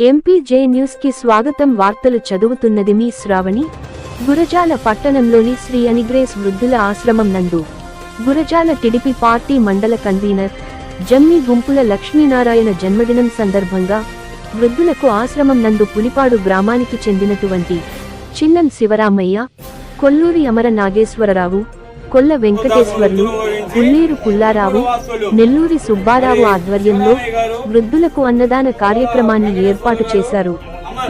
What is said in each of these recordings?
MPJ న్యూస్కి స్వాగతం వార్తలు చదువుతున్నది మీ శ్రావణి. గురజాల పట్టణంలోని శ్రీ అనిగ్రేస్ వృద్ధుల ఆశ్రమం నందు. గురజాల టిడిపి పార్టీ మండల కన్వీనర్ జమ్మి గుంపుల లక్ష్మీనారాయణ జన్మదినం సందర్భంగా వృద్ధులకు ఆశ్రమం నందు పులిపాడు గ్రామానికి చెందినటువంటి చిన్నం శివరామయ్య కొల్లూరి అమర నాగేశ్వరరావు కొల్ల వెంకటేశ్వర్లు ఉల్లేరు పుల్లారావు నెల్లూరి సుబ్బారావు ఆధ్వర్యంలో వృద్ధులకు అన్నదాన కార్యక్రమాన్ని ఏర్పాటు చేశారు.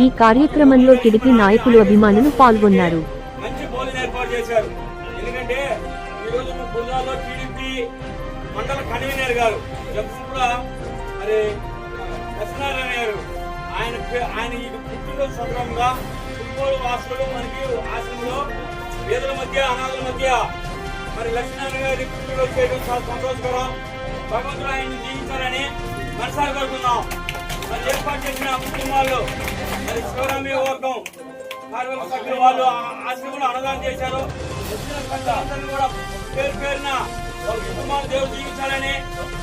ఈ కార్యక్రమంలో టిడిపి నాయకులు అభిమానులు పాల్గొన్నారు. మండల కన్వీనర్ గారు జంపుల మరి లక్ష్మీనారాయణ గారు ఆయన ఆయన ఈ పుట్టినరోజు సందర్భంగా ఫుట్బాల్ వాసులు మనకి ఆశ్రమంలో పేదల మధ్య అనాథల మధ్య మరి లక్ష్మీనారాయణ గారి పుట్టినరోజు చేయడం చాలా సంతోషకరం. భగవంతుడు ఆయన్ని జీవించాలని మనసారి కోరుకుందాం. మరి ఏర్పాటు చేసిన ముస్లిం వాళ్ళు మరి శివరామి వర్గం కార్మిక సభ్యులు వాళ్ళు ఆశ్రమంలో అన్నదానం చేశారు. వచ్చిన కూడా పేరు పేరున వాళ్ళ కుటుంబాలు దేవుడు జీవించాలని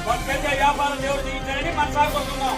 వాళ్ళు చేసే వ్యాపారం దేవుడు జీవించాలని మనసారి మన సాగుతున్నాం